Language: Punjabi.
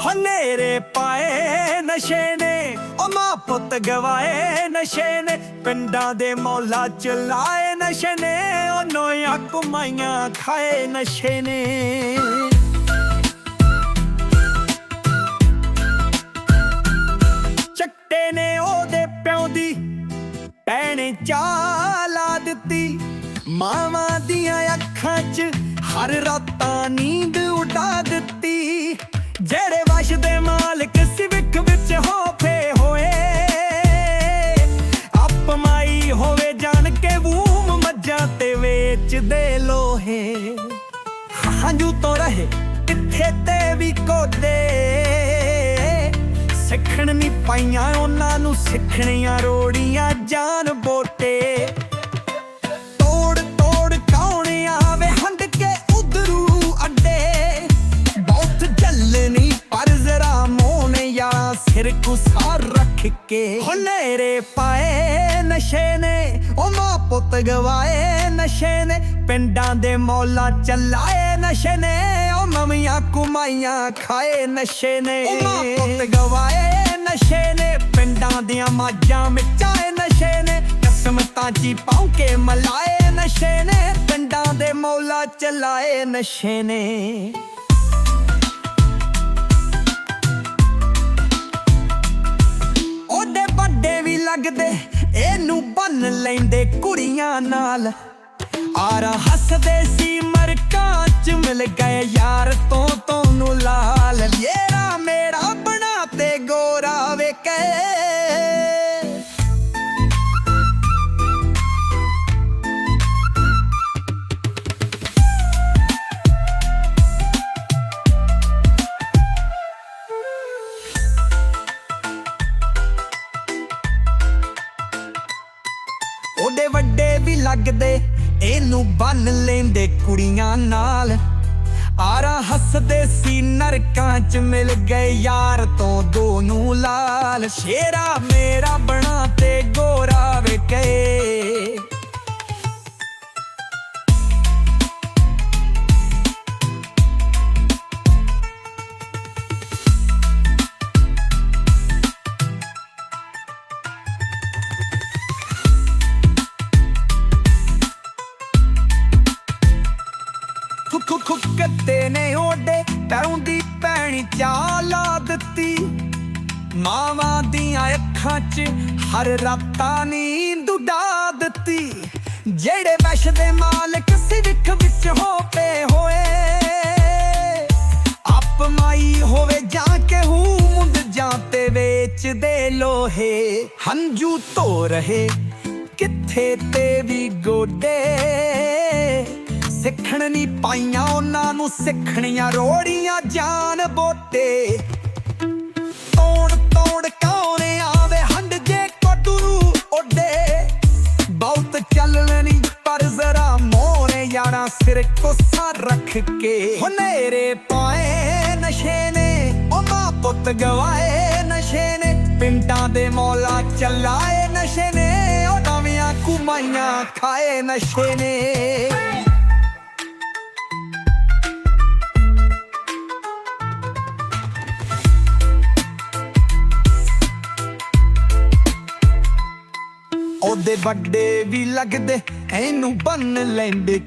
ਹਨੇਰੇ ਪਾਏ ਨਸ਼ੇ ਨੇ ਉਹ ਮਾਂ ਪੁੱਤ ਗਵਾਏ ਨਸ਼ੇ ਨੇ, ਪਿੰਡਾਂ ਦੇ ਮੌਲਾ ਚਲਾਏ ਨਸ਼ੇ ਨੇ ਉਹ ਨੋਇਆ ਕਮਾਈਆਂ ਖਾਏ ਨਸ਼ੇ ਨੇ। ਚੱਟੇ ਨੇ ਉਹਦੇ ਪਿਓ ਦੀ ਭੈਣੇ ਚਾਲਾ ਦਿੱਤੀ, ਮਾਵਾਂ ਦੀਆਂ ਅੱਖਾਂ 'ਚ ਹਰ ਰਾਤਾਂ ਨੀਂਦ ਉਡਾ ਦਿੱਤੀ। ਜਿਹੜੇ ਵਸ਼ ਦੇ ਮਾਲਕ ਸਿਵਕ ਵਿੱਚ ਹੋਫੇ ਹੋਏ ਅਪਮਾਈ ਹੋਵੇ ਜਾਣ ਕੇ ਵੂਮ ਮੱਝਾਂ ਤੇ ਵੇਚਦੇ ਲੋਹੇ। ਹੰਝੂ ਤੋਂ ਰਹੇ ਕਿੱਥੇ ਤੇ ਵੀ ਕੋਦੇ, ਸਿੱਖਣ ਨਹੀਂ ਪਾਈਆਂ ਉਹਨਾਂ ਨੂੰ ਸਿੱਖਣੀਆਂ ਰੋੜੀਆਂ ਜਾਨ ਬੋਟੇ। ਸਿਰ ਰੱਖ ਕੇ। ਹਨੇਰੇ ਪਾਏ ਨਸ਼ੇ ਨੇ ਉਹ ਮਾਂ ਪੁੱਤ ਗਵਾਏ ਨਸ਼ੇ ਨੇ। ਪਿੰਡਾਂ ਦੇ ਮੌਲਾ ਚਲਾਏ ਨਸ਼ੇ ਨੇ ਉਹ ਮਮੀਆਂ ਕੁਮਾਈਆਂ ਖਾਏ ਨਸ਼ੇ ਨੇ। ਉਹ ਮਾਂ ਪੁੱਤ ਗਵਾਏ ਨਸ਼ੇ ਨੇ ਪਿੰਡਾਂ ਦੀਆਂ ਮਾਜਾਂ ਮਿਟਾਏ ਨਸ਼ੇ ਨੇ। ਕਿਸਮਤਾਂ ਜੀ ਪਾਉ ਕੇ ਮਲਾਏ ਨਸ਼ੇ ਨੇ ਪਿੰਡਾਂ ਦੇ ਮੌਲਾ ਚਲਾਏ ਨਸ਼ੇ ਨੇ। ਲੱਗਦੇ, ਇਹਨੂੰ ਬੰਨ ਲੈਂਦੇ ਕੁੜੀਆਂ ਨਾਲ। ਆਰਾ ਹੱਸਦੇ ਸੀ, ਮਰਕਾਂ ਚ ਮਿਲ ਗਏ ਯਾਰ ਤੋਂ ਤੋਂ ਨੂੰ ਲਾਲ। ਯੇਰਾ ਮੇਰਾ ਬਣਾ ਤੇ ਗੋਰਾ ਵੇ ਕੇ ਉਹਦੇ ਵੱਡੇ ਵੀ ਲੱਗਦੇ, ਇਹਨੂੰ ਬੰਨ ਲੈਂਦੇ ਕੁੜੀਆਂ ਨਾਲ। ਆਰਾ ਹੱਸਦੇ ਸੀ, ਨਰਕਾਂ ਚ ਮਿਲ ਗਏ ਯਾਰ ਤੋਂ ਦੋ ਨੂੰ ਲਾਲ। ਸ਼ੇਰਾ ਮੇਰਾ ਬਣਾ ਤੇ ਗੋਰਾ ਵੇ ਕੇ ਖੁੱਕ ਖੁੱਕ ਖੁੱਕ ਨੇ ਓਡੇ ਪੈਰੋਂ ਦੀ ਪੈਣੀ ਚਾਲਾ ਦਿੱਤੀ। ਮਾਵਾਂ ਦੀਆਂ ਅੱਖਾਂ 'ਚ ਹਰ ਰਾਤਾਂ ਨੀਂਦ ਉਡਾ ਦਿੱਤੀ। ਜਿਹੜੇ ਵਸ਼ ਦੇ ਮਾਲਕ ਸਿਵਕ ਵਿੱਚ ਹੋਪੇ ਹੋਏ, ਆਪ ਮਾਈ ਹੋਵੇ ਜਾਂ ਕੇ ਹੂ ਮੁੰਡ ਜਾਂ ਤੇ ਵੇਚਦੇ ਲੋਹੇ। ਹੰਝੂ ਧੋ ਰਹੇ ਕਿੱਥੇ ਤੇ ਵੀ ਗੋਡੇ। ਸਿੱਖਣ ਨਹੀਂ ਪਾਈਆਂ, ਉਹਨਾਂ ਨੂੰ ਸਿੱਖਣੀਆਂ ਰੋੜੀਆਂ ਜਾਨ ਬੋਟੇ। ਤੋੜ ਤੋੜ ਕੌਣ ਆਵੇ ਹੰਡ ਜੇ ਕੋਟੂ ਓਡੇ ਬਹੁਤ ਚੱਲਣੀ ਪਰ ਜ਼ਰਾ ਮੋਨੇ ਯਾਰਾ ਸਿਰ ਕੋਸਾ ਰੱਖ ਕੇ। ਹਨੇਰੇ ਪਾਏ ਨਸ਼ੇ ਨੇ ਉਹ ਮਾਂ ਪੁੱਤ ਗਵਾਏ ਨਸ਼ੇ ਨੇ। ਪਿੰਡਾਂ ਦੇ ਮੌਲਾ ਚਲਾਏ ਨਸ਼ੇ ਨੇ, ਉਹ ਨਵੀਆਂ ਕੁਮਾਈਆਂ ਖਾਏ ਨਸ਼ੇ ਨੇ। ਉਹਦੇ ਵੱਡੇ ਵੀ ਲੱਗਦੇ ਇਹਨੂੰ ਬੰਨ ਲੈਂਦੇ